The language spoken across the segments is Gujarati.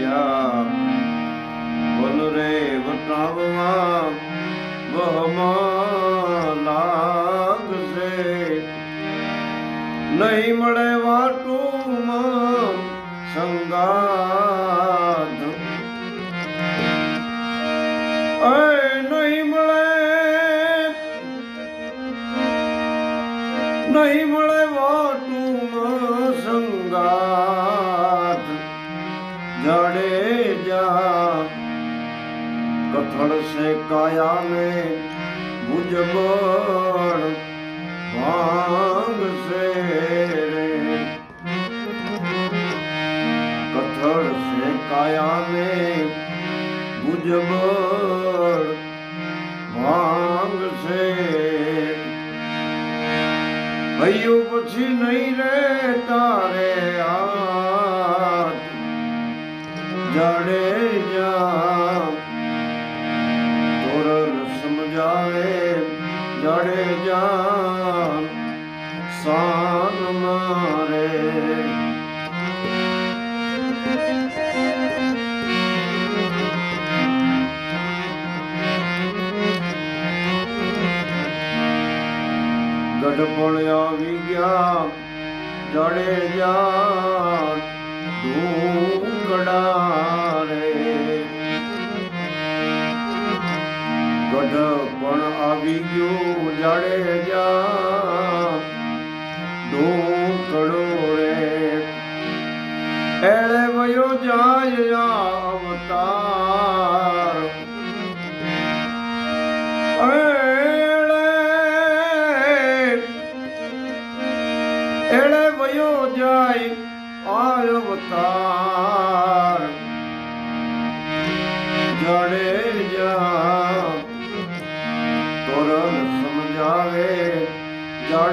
જા બોલ રે વટાવવા વહમાં લાગશે. નહીં મળે જાડેજા કથળ સે કાયા में ભુજબળ ભાંગ સે રે. કથળ સે કાયા में ભુજબળ ભાંગ સે હૈયું પછી નહીં રે તારે હાથ ਜੜਿਆ ਤੁਰਨ ਸਮਝਾਏ ਜੜਿਆ ਸਾਨ ਮਾਰੇ। ਗੜਬੜ ਆਵੀ ਗਿਆ ਜੜੇ ਜਾਨ ਦੂਰ રે ગઢ પણ આવી ગયું જાડેજા ઢૂંકડો રે એળે વયો જાય અવતાર. એળે વયો જાય અવતાર.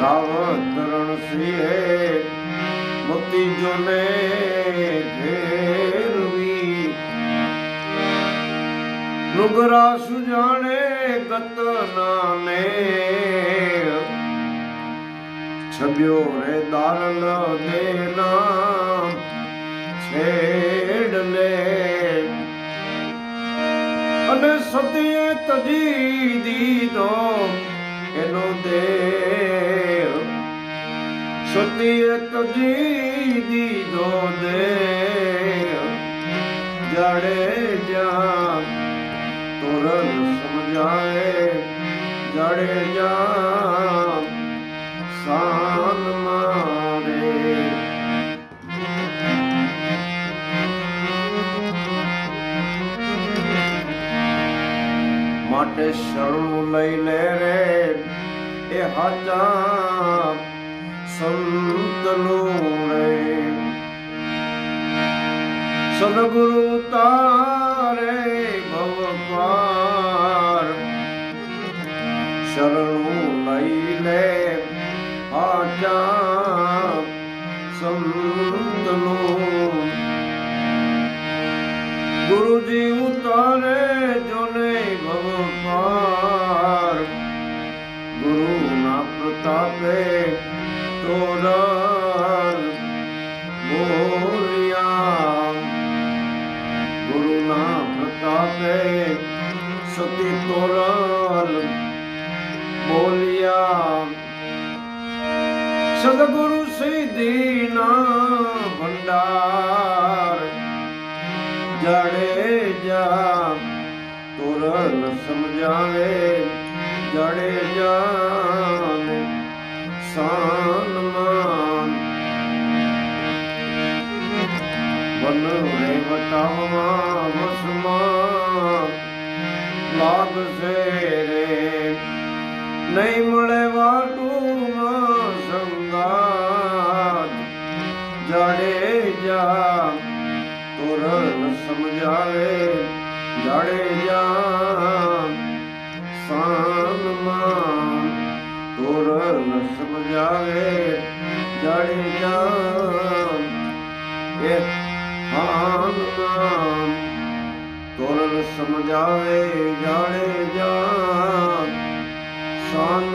રાવત રણસિંહે મતી જોને ભેરવી નુગરા સુજાણે ગતનાને છબ્યો રે દારલ દેના છેડલે અને સતીએ તજી દીધો એનો દેવ સતીએ તજી દીધો જડે જ્યાં તોરલ સમજાય જાડેજા સાન મારે. માટે શરણું લઈ લે રે, એ હાચા ਸੰਤ ਲੋਏ ਸਤਿਗੁਰੂ ਤਾਰੇ ਭਵ ਪਾਰ ਸ਼ਰਣੂ ਲਈ ਲੈ ਆਜਾ ਸੰਤ ਲੋਏ ਗੁਰੂ ਜੀ ਉਤਾਰੇ ਜੋਨੇ ਭਵ ਪਾਰ ਗੁਰੂ ਨਾ ਪ੍ਰਤਾਪੇ ਤੋਲਰ ਮੋਰਿਆ ਗੁਰੂ ਨਾਮ ਪ੍ਰਤਾਪੇ ਸਤੀ ਤੋਲਰ ਮੋਲਿਆ ਸਤਗੁਰੂ ਸਿੱਧੀ ਨਾ ਭੰਡਾਰ ਜੜੇ ਜਾ ਤੁਰਨ ਸਮਝਾਵੇ ਜੜੇ ਜਾ ਸਾਨ ਮਾਨ। ਵਨ ਰੇਵਟਾਵਾ ਨਹੀਂ ਮੁਲੇ ਵਾਟੂ ਮਾ ਸੰਗਾਤ ਜਾ ਤੁਰਨ ਜੜੇ ਜਾ ਸਾਨ ਹੋਰ ਨ ਸਮਝਾਵੇ ਜਾਣੀ ਜਾਨ। ਇਹ ਹਾਨ ਨਾਮ। ਤੋਰ ਨ ਸਮਝਾਵੇ ਜਾਣੇ ਜਾਨ। ਸਾਨ